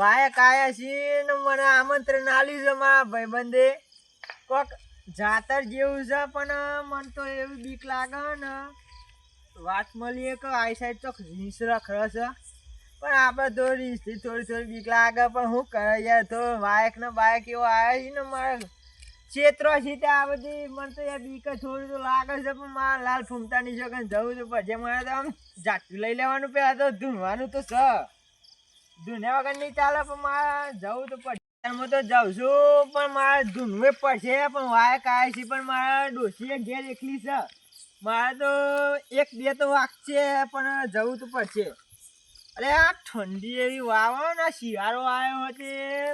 Y કાયા છીએ ને મને આમંત્રણ આલ્યું છે મારા ભાઈબંધે. કોક જાતર જેવું છે, પણ મને તો એવી બીક લાગે ને. વાત મળીએ કે આ સાઈડ તો રીસ રખડે છે. પણ આપણે તો રીસથી થોડી થોડી બીક લાગે, પણ શું કરે યાર? તો વાયક ને બાયક એવો આવે છે ને મારે ચેત્રો છે તે આ બધી. મને તો યાર બીક થોડું તો લાગે છે, પણ મારા લાલ ફૂમતાની છે કે જવું તો પછી મારે તો આમ જાટું લઈ લેવાનું પહેલાં તો ધૂણવાનું તો છે. ધૂન્યા વગર નહીં ચાલે, પણ મારે જવું તો પડશે. હું તો જાઉં છું, પણ મારે ધૂનવું પડશે, પણ વાય કાય છે, પણ મારા ડોશીએ ઘેર એકલી છે. મારે તો એક બે તો વાગશે પણ જવું તો પડશે. અરે આ ઠંડી એવી વાવણ આ શિયાળો આવ્યો હતો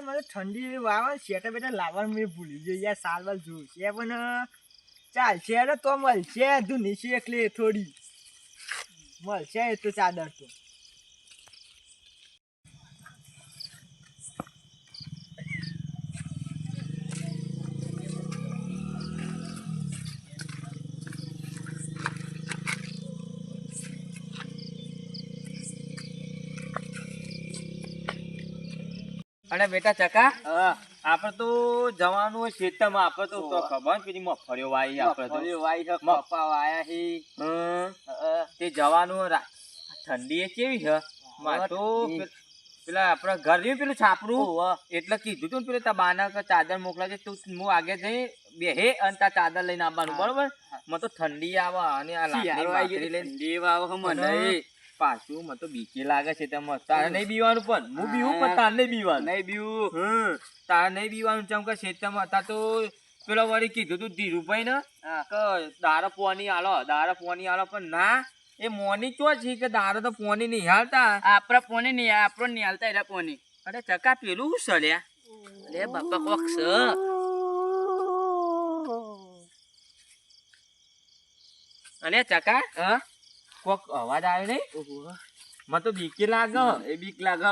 મને ઠંડી એવી વાવણ શેટર બેટર લાવવાનું મેં ભૂલી ગયો યાર સાલ વાલ જોશે, પણ, ચાલશે, અરે તો મળશે, ધૂની છે એકલી થોડી. મળશે એ તો ચાદર તો. અને બેટા ચકા? આપણે તો જવાનું હોય ખેતરમાં આપણે તો ખબર પેલી મગફળીઓ વાઈ આપણે તો. વાયા છે. તે જવાનું ઠંડી એ કેવી છે? માર તો પેલા આપણા ઘર રહ્યું પેલું છાપરું? એટલે કીધું તું ને પેલું તારા બાના કે ચાદર મોકલાજે તું હું આગે જઈ બેહે અને તાર ચાદર લઈને આવવાનું બરોબર? મને તો ઠંડી આવે અને આ લાકડી લઈને મને. પાછું મને તો બીકે લાગે છે તેમાં તારે નહીં બીવાનું પણ. હું બીવું પણ તારે નહીં બીવાનું. નહીં બીવું. તારે નહીં બીવાનું ચમ કે ખેતરમાં તાર તો પેલો વળી કીધું તું ધીરુભાઈ ને કે દારા પોની આલો. દારા પોની આલો પણ ના એ મોની ચો છે કે દારો તો પોની નહીં હાલતા? આપણા પોની નહીં આપણો નહીં હાલતા એટલે પોની અરે ચકા પેલું શું સળ્યા લે બાપા કોક સ અને ચકા? કોક અવાજ આવ્યો નહીં મને તો બીકે લાગે. એ બીક લાગે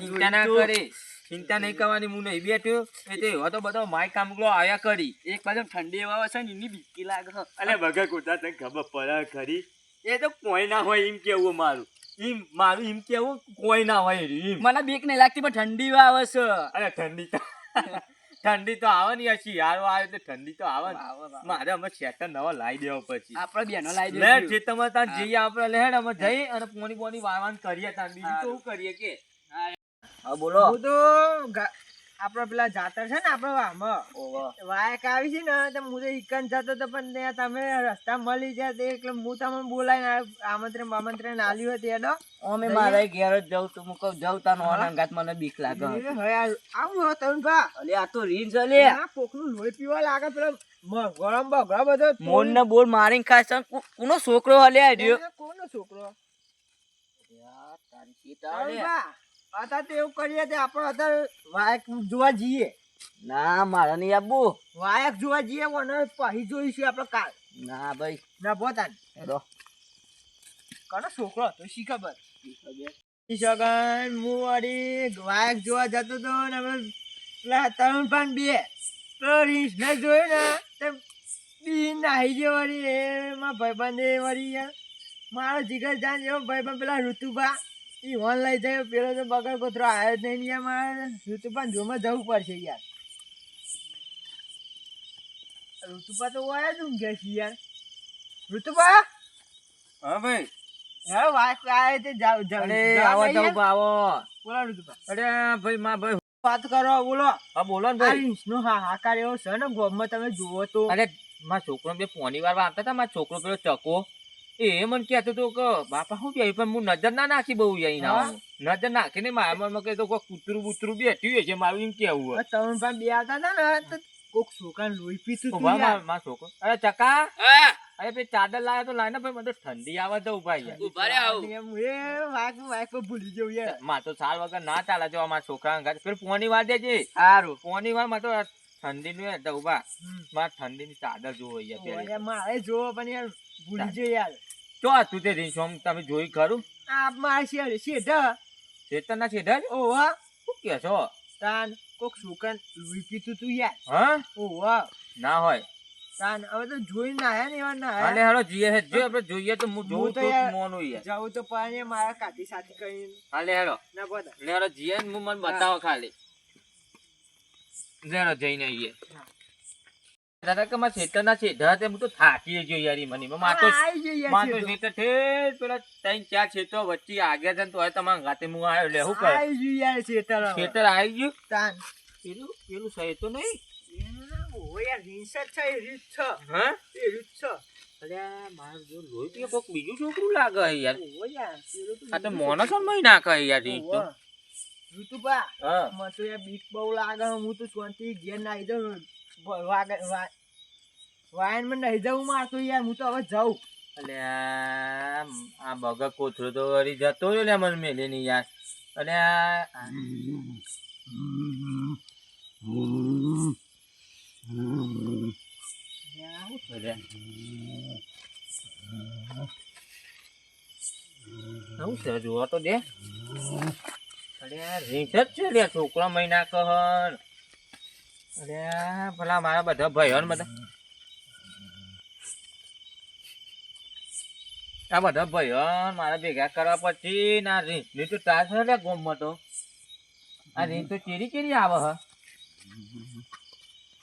ચિંતા ના કરે. ચિંતા નહીં કરવાની હું નહીં બેઠ્યો. એ તો એવો તો બધો માય કામગલો આવ્યા કરી. એક બાજુ ઠંડી એવા આવે છે ને એની બીકી લાગે. અને વગર કુતા તને ખબર પડે ખરી? એ તો કોઈ ના હોય એમ કેવું મારું. એમ મારું એમ કેવું કોઈ ના હોય એમ. મને બીક નહીં લાગતી પણ ઠંડી આવે છે. અરે ઠંડી તો ઠંડી તો આવે ને યાર શિયાળો આવે તો ઠંડી તો આવે ને. મારે અમે સ્વેટર નવો લાવી દેવો પછી. આપડે બેનો લાવી લે જે તમે ત્યાં જઈએ આપણે લે અમે જઈ અને પોની પોની વાવાન કરીએ ત્યાં. બીજું તો શું કરીએ કે? હા. બોલો. હું તો આપડે પેલા જાતર છે ને આપડે આમાં વાયક આવી છે ને તો હું તો ઇકન જતો હતો પણ ત્યાં તમે રસ્તા મળી જાય તે એટલે હું તમને બોલાવીને આમંત્રણ આમંત્રણ આલ્યું હતી એનો. અમે મારા ઘેર જ જાઉં તો હું કહું જાઉં તાનો અનંગાત મને બીક લાગે આવું હો તરુણ ભા. અલે આ તો રીન છે લે આ કોકનું લોહી પીવા લાગે પેલો ગરમ બગડા બધો મોન ને બોલ મારીને ખાસ કોનો છોકરો હલે આડ્યો કોનો છોકરો? તારી તરુણ ભા. અત્યારે તો એવું કરીએ કે આપણે અત્યારે વાયક જોવા જઈએ. ના મારે નહીં આબુ વાયક જોવા જઈએ અને પછી જોઈશું આપણે કાલ. ના ભાઈ. ના પોતા હેલો કનો છોકરો હતો શી ખબર? સગન હું વળી વાયક જોવા જતો તો ને હવે પેલા તરુણ પણ બે. તો રીસ ને જોયું ને તે બી નાહી ગયો વળી. એમાં ભાઈબંધે વળી મારો જીગર જાન જેવો ભાઈબંધ પેલા ઋતુભા. ઈ વન લઈ જાય પેલો તો બગર કોતરો આવ્યો જ નહીં ને યાર મારે. ઋતુભા જોમાં જવું પડશે યાર. ઋતુપા તો વાયા જ ઊંઘે છે યાર. ઋતુપા? હા ભાઈ. હા વાત આવે તે જાવ જાવ અરે આવો જાવ આવો. બોલો ઋતુપા. અરે ભાઈ માં ભાઈ. વાત કરો બોલો. હા બોલો ને ભાઈ. રીંછનો હાહાકાર એવો છે ને ગોમમાં તમે જુઓ તો. અરે મારા છોકરો બે પોની વાર આવતા હતા મારો છોકરો પેલો ચકો. એ મને કહેતો હતો કે બાપા શું કહે પણ હું નજર ના નાખી બહુ અહીં ના નજર નાખીને મારા મનમાં કહે તો કોઈ કૂતરું બૂતરું બેઠ્યું હોય છે મારું એમ કેવું હોય. તરુણ ભાઈ બે આવતા હતા ને કોક છોકરા લોહી પીતું માર છોકરો. અરે ચકા. અરે ભાઈ ચાદર લાવ્યો તો લાય ને ભાઈ મને ઠંડી આવે તો ઊભા યાર ઊભા રે આવું. એમ એ વાયક પર ભૂલી જવું યાર. માં તો સાલ વગર ના ચાલે જો અમારા છોકરા અંગાત. ફેર પોની વાર દેજે. સારું પોની વારમાં તો ઠંડી નું એટલે ઊભા. મારા મારે ઠંડી ની ચાદર જોવો યાર મારે જોવો પણ યાર ભૂલી જઈએ યાર. ચો તું તે રીંછ તમે જોઈ ખરું? આ મારે શેઠ શેઢા. ચેતન ના છેડા ઓવા શું કે છો? તાન કોક છોકરા લોહી પીતું તું યાર. હા? ઓવા ના હોય. તાન હવે તો જોઈ ના હે ને એવા ના હે. આયા. હાલો જીએ હે. જો આપણે જોઈએ તો હું જોઉં તો મોન હોય જાઉં જવું તો પાણી મારા કાઢી સાથે કરીને. હાલે હેડો ના બધા લે હાલો જીએ ને હું મને બતાવો ખાલી. લે જઈને આવીએ. દાદા કે મારા ખેતરના છે તે હું તો થાકી ગયો યાર મને. માં તો આઈ જઈએ માં તો ખેતર ઠેર પેલા ત્રણ ચાર ખેતરો વચ્ચે આગળ છે ને તો તમારા ગાતે હું આવ્યો લે હું કર? આઈ જઈએ યાર શેતર શેતર આવી ગયું? તાન. પેલું પેલું સહી તો નહીં? યાર રીંછ છે એ છે હા? એ રીંછ. છે અલ્યા મારે જો લોહી પીએ કોક બીજું છોકરું લાગે યાર. યાર આ તો રીંછ મોનો મહી નાખે યાર છે. રીંછ તો. ઓવે. મને તો યાર બીક બહુ લાગે હું તો શાંતિ ઘેર જાઉં. વાગે વાયનમાં નહીં જાઉં મારતો યાર, હું તો હવે જાઉં. એટલે આ બગા કોથળો તો વળી જતો રહ્યો ને મને મેલે નહીં યાર અને. આવું છે જોવા તો દે. અલ્યા રીંછ જ છે લે, છોકરા મહિના કહન. અરે ભલા મારા બધા ભાઈઓ બધા. આ બધા ભાઈઓ મારા ભેગા કરવા પછી ના રીંછની તો ત્રાસ લે ગોમમાં તો. આ રીંછ તો ચેરી ચેરી આવે હ.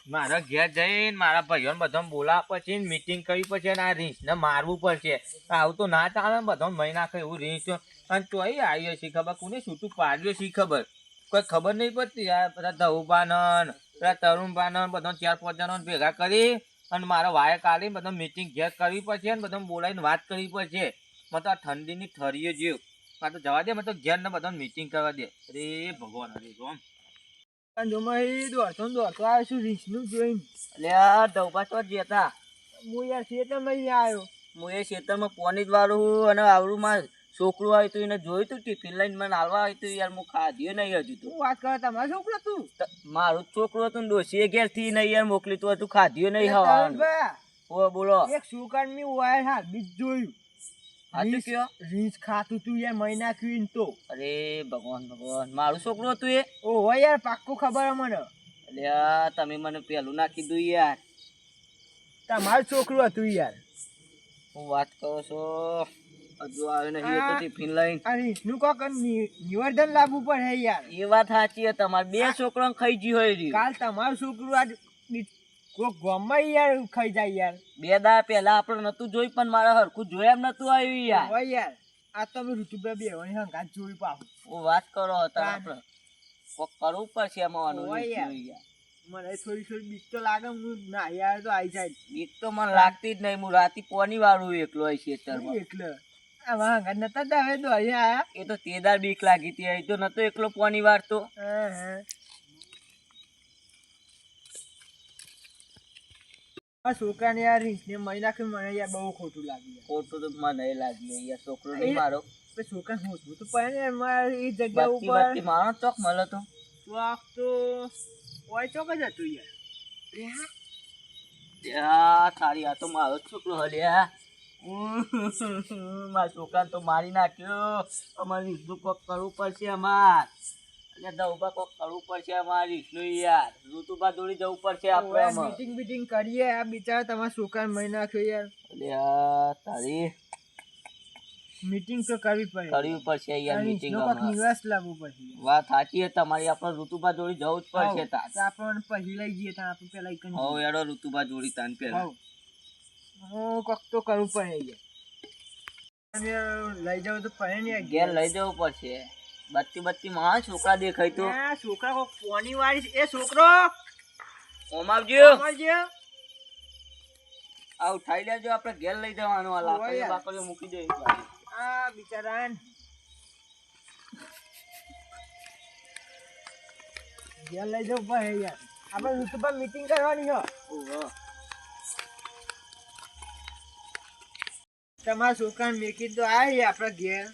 મારા ઘેર જઈને મારા ભાઈઓ બધા બોલાવવા પછી મીટિંગ કરી પછી આ રીંછને મારવું પડશે. આવું તો ના ચાલે બધા મહી નાખે એવું રીંચ અને તોય આવ્યો છે ખબર? કોને છૂટું પાડ્યો છે ખબર? કોઈ ખબર નહીં પડતી આ બધા ધવુભાનન પેલા તરુણભાનન બધા ચાર પાંચ જણા ભેગા કરી અને મારે વાયર કાઢી બધા મીટિંગ ઘેર કરવી પડશે ને બધા બોલાવીને વાત કરવી પડશે. મને તો આ ઠંડીની થરીઓ જેવું આ તો જવા દે મને તો ઘેર ને બધા મીટિંગ કરવા દે. અરે ભગવાન અરે રોમ અને દોડતો દોડતો આવ્યો છું રીંછનું જોઈને. એટલે ડબ્બા તો જતા. હું યાર ખેતરમાં આવ્યો. હું એ ખેતરમાં પોની જ વાળું અને આવડું માં છોકરું આવ્યું તું એને જોયું તું ટિફિન લઈને મને હાલવા આવ્યું તું યાર હું ખાધ્યો નહીં હજુ તું. વાત કરે તમારો છોકરો તું? મારો છોકરો હતો ને હતું ને ડોશીએ ઘેરથી નહીં યાર મોકલી તું હતું ખાધ્યું નહીં હવાનું. ઓ બોલો. એક સુકાન મી વાય હા બીજ જોયું. રીંછ- કયો? રીંછ ખાતું તું યાર મહિના ક્વીન તો. અરે ભગવાન ભગવાન મારું છોકરું હતું એ? ઓહો યાર પાક્કું ખબર મને. અલ્યા તમે મને પેલું ના કીધું યાર. તમારું છોકરું હતું યાર. હું વાત કરો છો? હજુ આવે નહીં એ તો ટિફિન લઈને. આ રીંછનું કોક નિ- નિવેદન પડે યાર. એ વાત સાચી છે તમારે બે છોકરાને ખાઈ ગયું હોય રહ્યું કાલ તમારું છોકરું આજ કોક ગામમાં યાર ખાઈ જાય યાર. બે દા પહેલા આપણે નતું જોઈ પણ મારા હરખું જોયા એમ નતું આવ્યું યાર. હોય યાર. આ તમે ઋતુભાઈ બે હોય હંગાત જોયું પાછું. હું વાત કરો હતા. આપણે. કોક કરવું પડશે હોય યાર. મને થોડી થોડી બીક તો લાગે હું ના યાર તો આવી જાય. બીક તો મને લાગતી જ નહીં હું રાતી કોની વાળું એકલો હોય ખેતરમાં એટલે આમાં હંગાત નતા જ હવે આયા એ તો તેદાર બીક લાગી હતી એ તો નતો એકલો કોની વાળતો હા, હા. આ છોકરાને યાર રીંછને મરી નાખ્યું મને યાર બહુ ખોટું લાગ્યું. ખોટું તો મને નહીં લાગ્યું યાર છોકરો નહીં મારો. છોકરા હોતું તો પડે ને મારે એ જગ્યા ઉપર મારો ચોક મળે તો. ચોક તો ચોક જ હતું યાર. તારી આ તો મારો જ છોકરો હલ્યા મારા છોકરાને તો મારી નાખ્યો. અમારે રીતનું કોક કરવું પડશે અમાર. અને દઉબા કોક કરવું પડશે અમારે રીતનું યાર. ઋતુભા દોડી જવું પડશે આપણે. મીટિંગ બીટિંગ કરીએ. આ બિચારા તમારા છોકરાને મરી નાખ્યો યાર. અરે તારી મીટિંગ તો કરવી પડે. કરવી પડશે યાર મીટિંગ નિવાસ લાવવું પડશે. વાત સાચી છે તમારી. આપણે ઋતુભા જોડી જવું જ પડશે તા આપણને પછી લઈ જઈએ તા આપણે પેલા એક હો યાર ઋતુભા જોડી તાન પેલા હું કોક તો કરવું પડે લઈ જાવ તો પડે ને ઘેર લઈ જવું પડશે. બત્તી બત્તી માં છોકરા દેખાય તો. છોકરા કોક પોની વાળી એ છોકરો! ઓમ આવજો? આ ઉઠાઈ લેજો આપણે ઘેર લઈ જવાનું આ લાકડીઓ. બાકડીઓ મૂકી દે આ બિચારા ઘેર લઈ જવું પડે યાર. આપણે ઋતુભા મીટિંગ કરવાની છે. ઓહો. તમારા છોકરાને મેકી તો આવી આપણે ઘેર.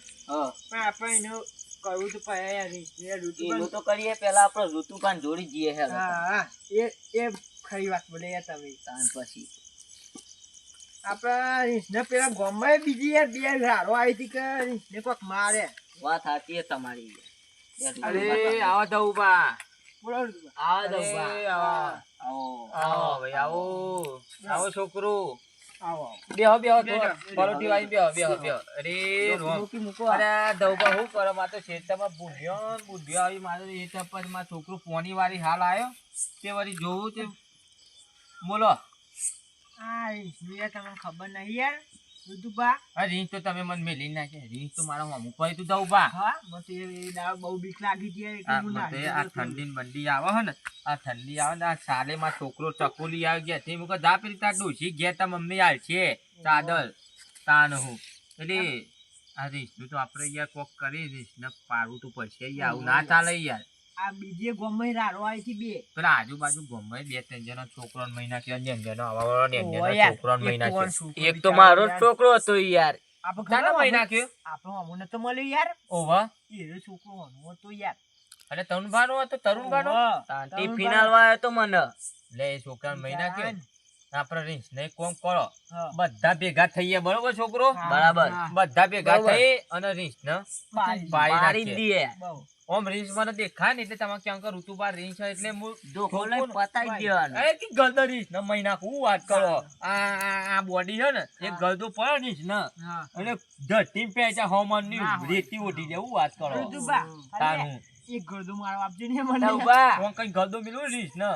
પણ આપણે એનું કરવું તો પડે તો કરીએ પેલા આપણે ઋતુપાન જોડી જઈએ હે હા એ એ ખરી વાત બોલે તમે. તાન પછી. આપણા પેલા ગામમાં બીજી યાર બે હારો આવી હતી કે કોક મારે. વાત સાચી છે તમારી. અરે આવા. દઉં ઊભા આવા આવો. આવો ભાઈ આવો. આવો છોકરો. બેહો બેહો બેહો, પરોઠી વાળી બેહો બેહો બેહો. અરે રોમ. મૂકો અરે આ હું કરે માં તો ખેતરમાં બુઢિયો ને આવી મારે એ માં છોકરો પોની વાળી હાલ આવ્યો તે વળી જોવું તે બોલો. આ તમને ખબર નહીં યાર. આ રીંચ તો તમે મને મેલી નાખે રીંગ તો મારા મામું પર તું દવભા હા મતે એ એ બહુ બીક લાગી યાર, એટલે આ. ઠંડી ને બંડી આવે હે ને આ ઠંડી આવે ને આ સાલે માં છોકરો ચકોલી આવી ગયા. તે મુકા જા પેલી તાર ડોસી ગયા તા મમ્મી આલ છે ચાદર તાન હું. એટલે આ રીંચનું તો આપણે યાર કોક કરી રીંચને પાડવું તો પડશે આવું ના ચાલે યાર. આ બીજે ગમે રાડો આવી હતી બે. પેલા આજુબાજુ ગમે બે ત્રણ જણા છોકરો મહિના કે અન્ય જણા આવા ને ઓય છોકરો મહિના તો છે આ છોકરો એક તો મારો છોકરો હતો યાર. આપણે ચાલો મહિના કે આપણો અમુને તો મળ્યો યાર. ઓવા એ છોકરો હનવો તો યાર. અને તરુણ ભાનો હતો તરુણ ભાનો ઓહો. ફિનાલ વાળો તો મને. લે છોકરા મહિના કે આપણે રીંચ ને કોમ કરો. બધા ભેગા થઈએ બરોબર છોકરો? બરાબર. બધા ભેગા થઈ અને રીંસ ને પાડી. પાડી ઓમ રેન્જ મને દેખાય ને એટલે તમે ક્યાંક ઋતુબા રીંચ હોય એટલે હું ધોકો લઈ પતાઈ દેવાનું. એ કે ગલદરી ન ને મહિના હું વાત કરો? આ આ બોડી છે ને એ ગલદો પડે ને. હા. અને ધરતી પેચા હોમનની રેતી ઉઠી જાય હું વાત કરો. તાર એક ગળદો મારો આપજે ને મને. દઉબા કોણ કઈ ગલદો મિલું રીસ ને.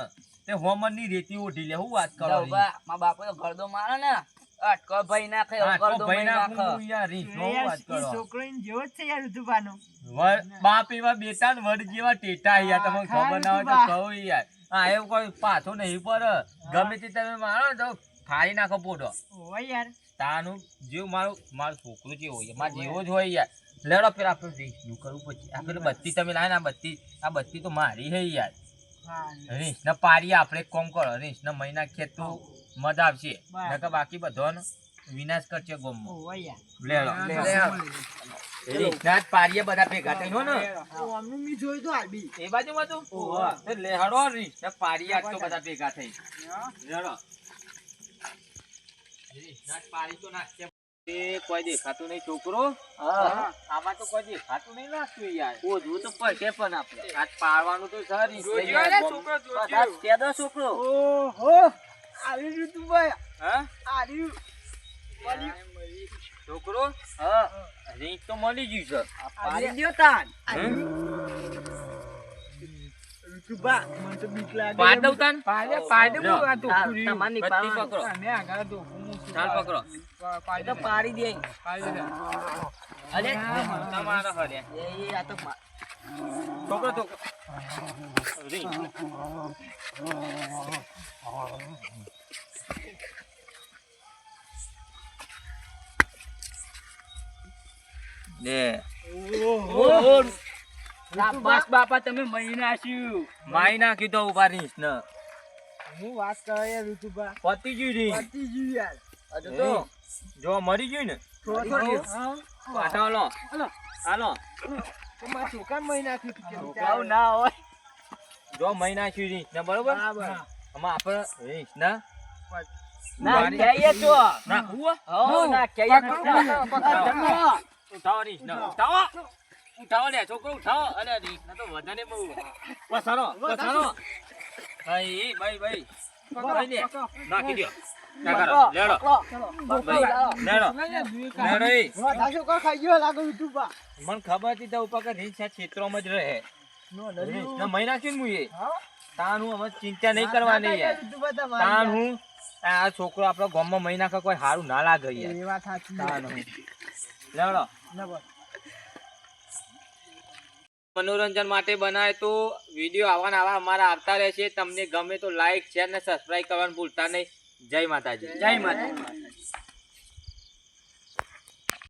તે હોમનની રેતી ઉઠી લે હું વાત કરો બા મા બાપો તો ગળદો મારે ને. અટકો ભાઈ નાખે તો ભાઈ નાખો યાર નો વાત કરો. છોકરો ઈને જેવો છે યાર ઋતુભાનો. વર- બાપ એવા બેટા ને વડ જેવા ટેટા યાર તમને ખબર ના હોય તો કહો યાર. હા એવું કોઈ પાછો નહીં પર ગમે તે તમે મારો તો ફાડી નાખો પોટો. ઓવે યાર. તાનું જીવ મારું મારું છોકરું જેવું હોય મારા જેવો જ હોય યાર. લેડો પેલા આપણે શું કરવું પછી? આ પેલી બત્તી તમે લાવે ને આ બત્તી આ બત્તી તો મારી હે યાર. રીસ ને પારી આપણે કોમ કરો રીસ ને મહિના ખેત મજા આવશે. નકર બાકી બધોનો વિનાશ કરશે ગોમમાં. લેડો લેડો. રીંચ ના જ પાડીએ બધા ભેગા થઈને હો ને. ઓ, મી જોઈ તો આબી એ બાજુ માં તો? ઓહો. તે લેહડો રીંચ ને. પાડીએ આજ તો બધા ભેગા થઈ લેડો રીંચ ના તો નાખશે એ કોઈ દેખાતું નહીં છોકરો. હા. આમાં તો કોઈ દેખાતું નહીં નાખતું યાર. ઓધવું તો પડશે પણ આપણે. પાડવાનું તો છે રીંચ ને જોજો યાર. રે, ગમ- છોકરો. છોકરો. ઓહો. આવી ભાઈ. હા? આવી છોકરો? હા. રીંચ તો મળી ગયું છે. પાડી દો તાન. હમ? ઋતુભા મને તો બીક લાગે. પાડ દઉં તાન? પાડે પાડે હું આ તો પૂરી. તમારની પકડો. તમે આગળ તો હું ચાલ પકડો. પા- પાડી દે. પાડી દે. અરે તમારો હરે. એ એ આ તો પા- છોકરો. તો રીંચ લે ઓહો. શાબાશ બાપા તમે મહિના છું માઈ નાખી તો ઊભા રીંચ ને હું વાત કરે યાર ઋતુભા પતી ગયું રીંચ પતી ગયું યાર હજુ તો જો મરી ગયું ને થોડો મરી થોડો ગયું. હા પાછા હાલો હાલો. હાલો તો મારા છોકરાને મહી નાખ્યું આવું ના હોય. જો મહી નાખ્યું રીંચ ને બરોબર? બરાબર. આમાં આપણે રીંચ ના? ના કહીએ તો નાખવું હો? હો? ના કહીએ તો પકડો, પકડો. ઉઠાવો? રીંચ ને. ઉઠાવો ઉઠાવો. લે છોકરો ઉઠાવો. અરે રીંચ ને તો વધારે બહુ. પસારો પસારો ભાઈ ભાઈ ભાઈ. નાખી દો મને ખબર હતી તો ઉપર કે રીંછ આ ક્ષેત્રોમાં જ રહે. મહી નાખ્યું ને મુએ. તાન હું હવે ચિંતા નહીં કરવાની યાર. ઋતુભા તમારી તાન હું આ છોકરો આપણો ગામમાં મહી નાખે કોઈ સારું ના લાગે યાર. એ વાત સાચી તાન હું. લેવડો ના બોલ. મનોરંજન માટે બનાવે તો વીડિયો આવા ને આવા અમારા આવતા રહેશે. તમને ગમે તો લાઈક શેર ને સબસ્ક્રાઇબ કરવાનું ભૂલતા નહીં. જય માતાજી. જય માતા